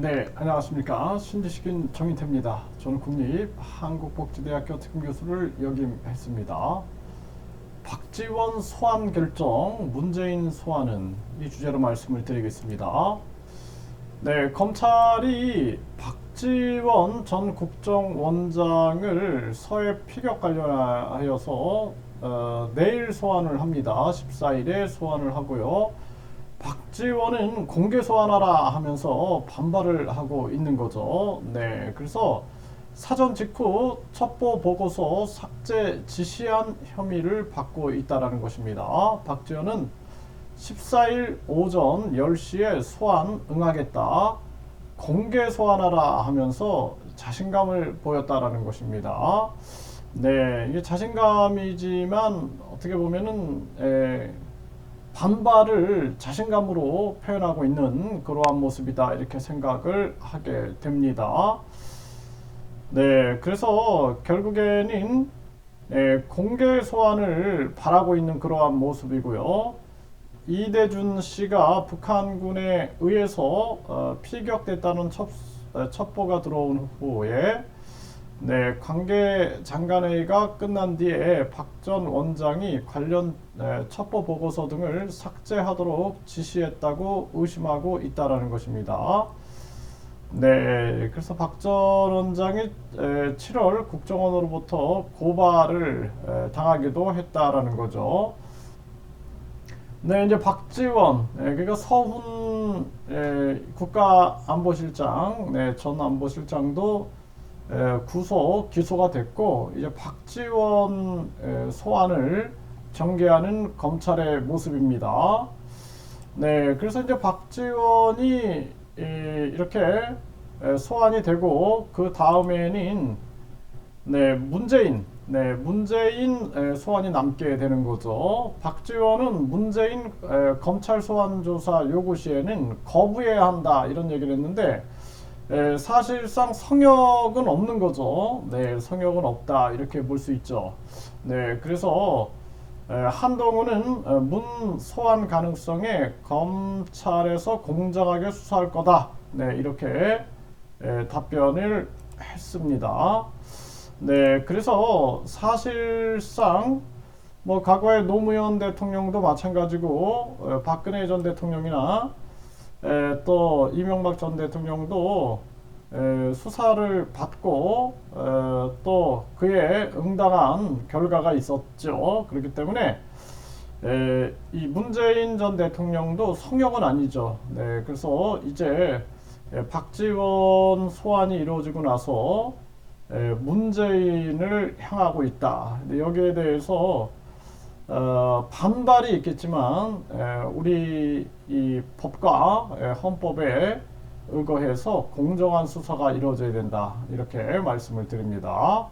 네, 안녕하십니까. 신지식인 정인태입니다. 저는 국립 한국복지대학교 특임교수를 역임했습니다. 박지원 소환 결정, 문재인 소환은 이 주제로 말씀을 드리겠습니다. 네, 검찰이 박지원 전 국정원장을 서해 피격 관련하여서 어, 내일 소환을 합니다. 14일에 소환을 하고요. 박지원은 공개 소환하라 하면서 반발을 하고 있는 거죠. 네, 그래서 사전 직후 첩보 보고서 삭제 지시한 혐의를 받고 있다라는 것입니다. 박지원은 14일 오전 10시에 소환 응하겠다. 공개 소환하라 하면서 자신감을 보였다라는 것입니다. 네, 이게 자신감이지만 어떻게 보면은 에, 반발을 자신감으로 표현하고 있는 그러한 모습이다 이렇게 생각을 하게 됩니다. 네, 그래서 결국에는 예, 공개 소환을 바라고 있는 그러한 모습이고요. 이대준 씨가 북한군에 의해서 어, 피격됐다는 첩, 어, 첩보가 들어온 후에 네, 관계 장관회의가 끝난 뒤에 박 전 원장이 관련 네, 첩보 보고서 등을 삭제하도록 지시했다고 의심하고 있다라는 것입니다. 네, 그래서 박 전 원장이 에, 7월 국정원으로부터 고발을 에, 당하기도 했다라는 거죠. 네, 이제 박지원, 예, 그러니까 서훈 예, 국가안보실장, 네, 전 안보실장도 예, 구속 기소가 됐고 이제 박지원 예, 소환을 전개하는 검찰의 모습입니다. 네, 그래서 이제 박지원이 이, 이렇게 예, 소환이 되고 그 다음에는 네, 문재인, 네, 문재인 에, 소환이 남게 되는 거죠. 박지원은 문재인 에, 검찰 소환 조사 요구 시에는 거부해야 한다 이런 얘기를 했는데 에, 사실상 성역은 없는 거죠. 네, 성역은 없다 이렇게 볼 수 있죠. 네, 그래서 에, 한동훈은 에, 문 소환 가능성에 검찰에서 공정하게 수사할 거다. 네, 이렇게 에, 답변을 했습니다. 네, 그래서 사실상 뭐 과거에 노무현 대통령도 마찬가지고 어, 박근혜 전 대통령이나 에, 또 이명박 전 대통령도 에, 수사를 받고 에, 또 그에 응당한 결과가 있었죠. 그렇기 때문에 에, 이 문재인 전 대통령도 성역은 아니죠. 네, 그래서 이제 에, 박지원 소환이 이루어지고 나서 에, 문재인을 향하고 있다. 근데 여기에 대해서 어, 반발이 있겠지만 에, 우리 이 법과 에, 헌법에 의거해서 공정한 수사가 이루어져야 된다. 이렇게 말씀을 드립니다.